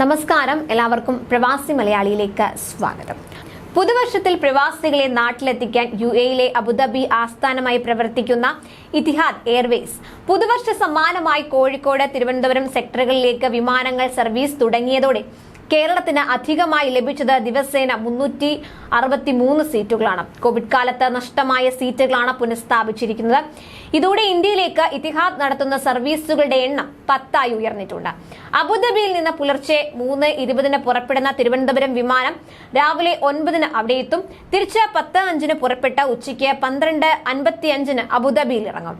നമസ്കാരം. എല്ലാവർക്കും പ്രവാസി മലയാളിയിലേക്ക് സ്വാഗതം. പുതുവർഷത്തിൽ പ്രവാസികളെ നാട്ടിലെത്തിക്കാൻ യു എയിലെ അബുദാബി ആസ്ഥാനമായി പ്രവർത്തിക്കുന്ന ഇതിഹാദ് എയർവേസ് പുതുവർഷ സമ്മാനമായി കോഴിക്കോട് തിരുവനന്തപുരം സെക്ടറുകളിലേക്ക് വിമാനങ്ങൾ സർവീസ് തുടങ്ങിയതോടെ കേരളത്തിന് അധികമായി ലഭിച്ചത് ദിവസേന മുന്നൂറ്റി അറുപത്തി മൂന്ന് സീറ്റുകളാണ്. കോവിഡ് കാലത്ത് നഷ്ടമായ സീറ്റുകളാണ് പുനഃസ്ഥാപിച്ചിരിക്കുന്നത്. ഇതോടെ ഇന്ത്യയിലേക്ക് ഇതിഹാദ് നടത്തുന്ന സർവീസുകളുടെ എണ്ണം പത്തായി ഉയർന്നിട്ടുണ്ട്. അബുദാബിയിൽ നിന്ന് പുലർച്ചെ മൂന്ന് ഇരുപതിന് പുറപ്പെടുന്ന തിരുവനന്തപുരം വിമാനം രാവിലെ ഒൻപതിന് അവിടെ എത്തും തിരിച്ച് പത്ത് അഞ്ചിന് പുറപ്പെട്ട ഉച്ചയ്ക്ക് പന്ത്രണ്ട് അൻപത്തി അഞ്ചിന് അബുദാബിയിൽ ഇറങ്ങും.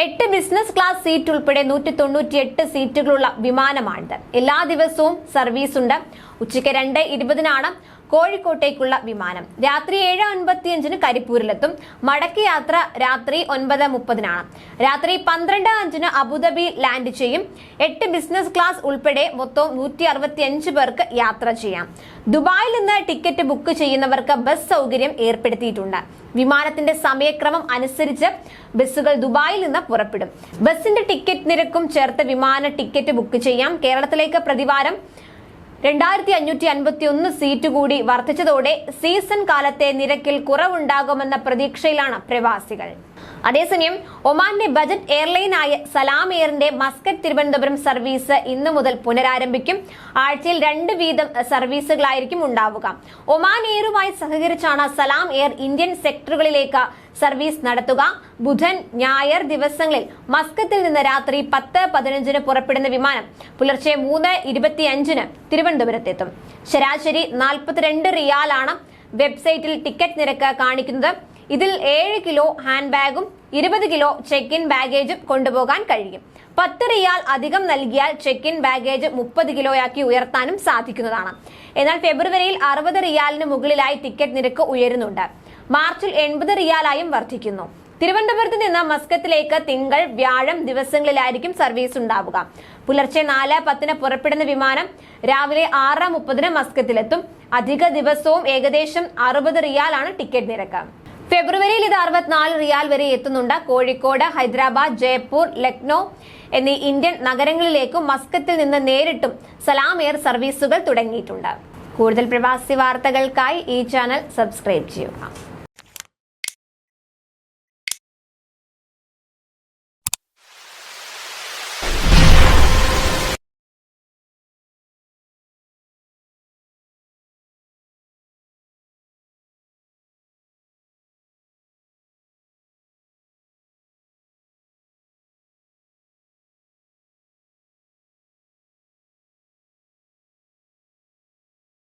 എട്ട് ബിസിനസ് ക്ലാസ് സീറ്റ് ഉൾപ്പെടെ നൂറ്റി തൊണ്ണൂറ്റി എട്ട് സീറ്റുകളുള്ള വിമാനമാണിത്. എല്ലാ ദിവസവും സർവീസ് ഉണ്ട്. ഉച്ചയ്ക്ക് രണ്ട് ഇരുപതിനാണ് കോഴിക്കോട്ടേക്കുള്ള വിമാനം. രാത്രി ഏഴ് അൻപത്തിയഞ്ചിന് കരിപ്പൂരിലെത്തും. മടക്കി യാത്ര രാത്രി ഒൻപത് മുപ്പതിനാണ്. രാത്രി പന്ത്രണ്ട് അഞ്ചിന് അബുദാബി ലാൻഡ് ചെയ്യും. എട്ട് ബിസിനസ് ക്ലാസ് ഉൾപ്പെടെ മൊത്തം നൂറ്റി അറുപത്തി അഞ്ച് പേർക്ക് യാത്ര ചെയ്യാം. ദുബായിൽ നിന്ന് ടിക്കറ്റ് ബുക്ക് ചെയ്യുന്നവർക്ക് ബസ് സൗകര്യം ഏർപ്പെടുത്തിയിട്ടുണ്ട്. വിമാനത്തിന്റെ സമയക്രമം അനുസരിച്ച് ബസ്സുകൾ ദുബായിൽ നിന്ന് പുറപ്പെടും. ബസിന്റെ ടിക്കറ്റ് നിരക്കും ചേർത്ത് വിമാന ടിക്കറ്റ് ബുക്ക് ചെയ്യാം. കേരളത്തിലേക്ക് പ്രതിവാരം രണ്ടായിരത്തി അഞ്ഞൂറ്റി അൻപത്തി ഒന്ന് സീറ്റ് കൂടി വർദ്ധിച്ചതോടെ സീസൺ കാലത്തെ നിരക്കിൽ കുറവുണ്ടാകുമെന്ന പ്രതീക്ഷയിലാണ് പ്രവാസികൾ. അതേസമയം ഒമാന്റെ ബജറ്റ് എയർലൈനായ സലാം എയറിന്റെ മസ്കറ്റ് തിരുവനന്തപുരം സർവീസ് ഇന്നു മുതൽ പുനരാരംഭിക്കും. ആഴ്ചയിൽ രണ്ട് വീതം സർവീസുകളായിരിക്കും ഉണ്ടാവുക. ഒമാൻ എയറുമായി സഹകരിച്ചാണ് സലാം എയർ ഇന്ത്യൻ സെക്ടറുകളിലേക്ക് സർവീസ് നടത്തുക. ബുധൻ ഞായർ ദിവസങ്ങളിൽ മസ്കത്തിൽ നിന്ന് രാത്രി പത്ത് പതിനഞ്ചിന് പുറപ്പെടുന്ന വിമാനം പുലർച്ചെ മൂന്ന് ഇരുപത്തിയഞ്ചിന് തിരുവനന്തപുരത്തെത്തും. ശരാശരി നാൽപ്പത്തിരണ്ട് റിയാലാണ് വെബ്സൈറ്റിൽ ടിക്കറ്റ് നിരക്ക് കാണിക്കുന്നത്. ഇതിൽ ഏഴ് കിലോ ഹാൻഡ് ബാഗും ഇരുപത് കിലോ ചെക്ക് ഇൻ ബാഗേജും കൊണ്ടുപോകാൻ കഴിയും. പത്ത് റിയാൽ അധികം നൽകിയാൽ ചെക്ക് ഇൻ ബാഗേജ് മുപ്പത് കിലോയാക്കി ഉയർത്താനും സാധിക്കുന്നതാണ്. എന്നാൽ ഫെബ്രുവരിയിൽ അറുപത് റിയാലിന് മുകളിലായി ടിക്കറ്റ് നിരക്ക് ഉയരുന്നുണ്ട്. മാർച്ചിൽ എൺപത് റിയാലായും വർദ്ധിക്കുന്നു. തിരുവനന്തപുരത്ത് നിന്ന് മസ്കത്തിലേക്ക് തിങ്കൾ വ്യാഴം ദിവസങ്ങളിലായിരിക്കും സർവീസ് ഉണ്ടാവുക. പുലർച്ചെ നാല് പത്തിന് പുറപ്പെടുന്ന വിമാനം രാവിലെ ആറ് മുപ്പതിന് മസ്കത്തിലെത്തും. അധിക ദിവസവും ഏകദേശം അറുപത് റിയാലാണ് ടിക്കറ്റ് നിരക്ക്. ഫെബ്രുവരിയിൽ ഇത് അറുപത്തിനാല് റിയാൽ വരെ എത്തുന്നുണ്ട്. കോഴിക്കോട് ഹൈദരാബാദ് ജയ്പൂർ ലക്നോ എന്നീ ഇന്ത്യൻ നഗരങ്ങളിലേക്കും മസ്കത്തിൽ നിന്ന് നേരിട്ടും സലാം എയർ സർവീസുകൾ തുടങ്ങിയിട്ടുണ്ട്. കൂടുതൽ പ്രവാസി വാർത്തകൾക്കായി ഈ ചാനൽ സബ്സ്ക്രൈബ് ചെയ്യുക.